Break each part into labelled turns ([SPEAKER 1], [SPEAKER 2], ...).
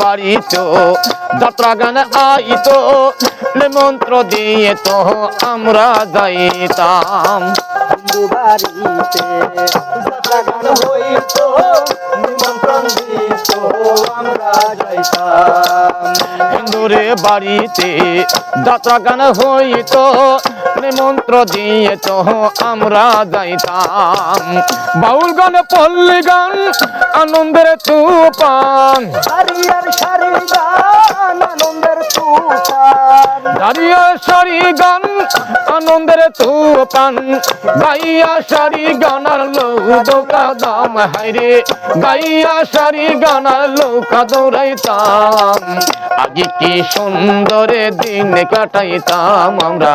[SPEAKER 1] বাড়িতে যাত্রা গান আইতো মন্ত্র দিয়ে তো আমরা যাইতাম।
[SPEAKER 2] হিন্দু বাড়িতে যাত্রা গান হইতো নিমন্ত্রণ দিত আমরা যাইতাম।
[SPEAKER 1] হিন্দুরে বাড়িতে যাত্রা গান হইতো মন্ত্র দিয়ে তো আমরা যাইতাম। বাউল গান পল্লী গান আনন্দের তুপান দাঁড়িয়ে সারি গান আনন্দের তুপান গাইয়া সারি গানার লৌকা দাম হাইরে গাইয়া সারি গানার লৌকা দৌড়াইতাম। আগে কি সুন্দরে দিন কাটাইতাম আমরা।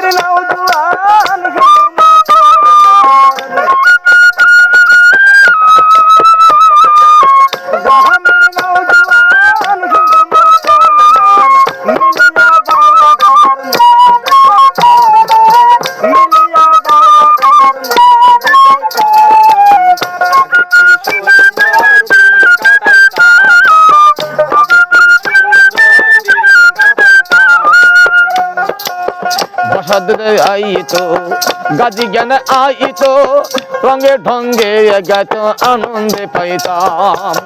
[SPEAKER 1] বসদ আইতো গাজি জ্ঞান আইতো রঙে ঢঙ্গে গাত আনন্দে পাইতাম।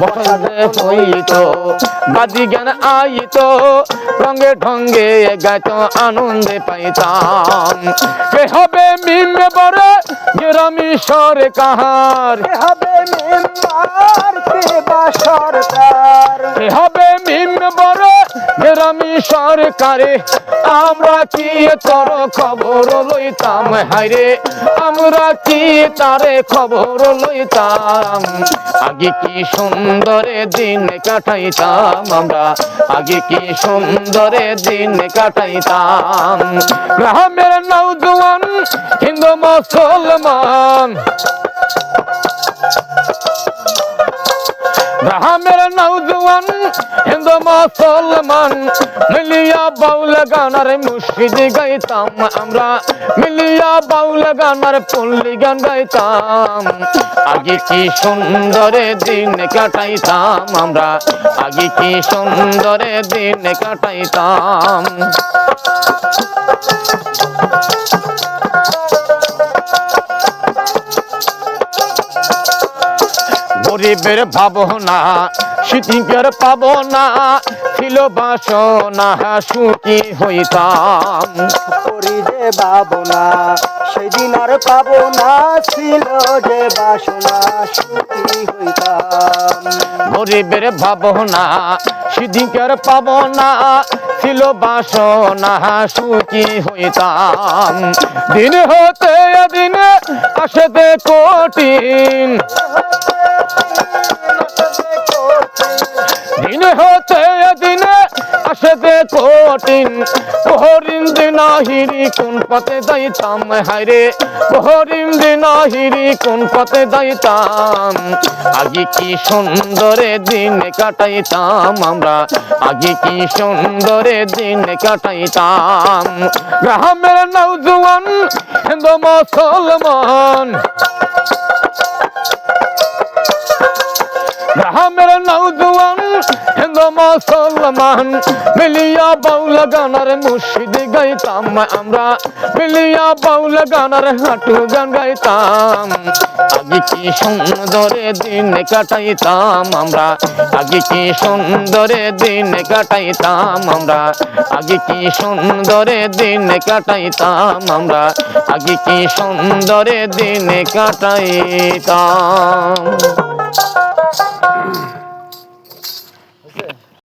[SPEAKER 1] বসদে হইতো গাজি জ্ঞান আইতো রঙে ঢঙ্গে গাত আনন্দে পাইতাম। কে হবে মিমে বড় গ্রামী সরকার
[SPEAKER 2] কে হবে মেম্বার কে বা সরকার?
[SPEAKER 1] কে হবে মিম বড় গ্রামী সরকারে আমরা কি তোর খবর লইতাম? হাইরে আমরা কি তারে খবর লইতাম? আগে কি সুন্দরে দিন কাটাইতাম আমরা? আগে কি সুন্দরে দিন কাটাইতাম? গ্রামের নৌজওয়ান হিন্দু মুসলমান। গ্রামের নৌজওয়ান হিন্দু মুসলমান মিলিয়া বাউল গানার মুর্শিদ গাইতাম আমরা। মিলিয়া বাউল গানার পল্লী গান গাইতাম। আগে কি সুন্দরে দিন কাটাইতাম আমরা। আগে কি সুন্দরে দিন কাটাইতাম। গরিবের ভাবনা শীতিকের পাবনা ছিল বাসনা সুখী হইতাম।
[SPEAKER 2] করি যে ভাবনা সেদিন আর পাবো না ছিল যে বাসনা সুখী হইতাম।
[SPEAKER 1] গরিবের ভাবনা সিদ্ধিকের পাবনা ছিল বাসনা সুখী হইতাম। দিন হতে দিনে আসতে কঠিন। দিন হয় কঠিন। হরিণ দিনাহিরি কোন পথে যাইতাম? হায়রে হরিণ দিনাহিরি কোন পথে যাইতাম? আগে কি সুন্দরে দিন কাটাইতাম আমরা? আগে কি সুন্দরে দিন কাটাইতাম? গ্রামের নৌজওয়ান হিন্দু মুসলমান। গ্রামের মুসলমান। মিলিয়া বাউল গানার মুর্শিদ গাইতাম, আমরা মিলিয়া বাউল গানার হাঁটু গান গাইতাম। আগে কি সুন্দরে দিন কাটাইতাম, আমরা আগে কি সুন্দরে দিন কাটাইতাম, আমরা আগে কি সুন্দরে দিন কাটাইতাম, আমরা আগে কি সুন্দরে দিন কাটাইতাম।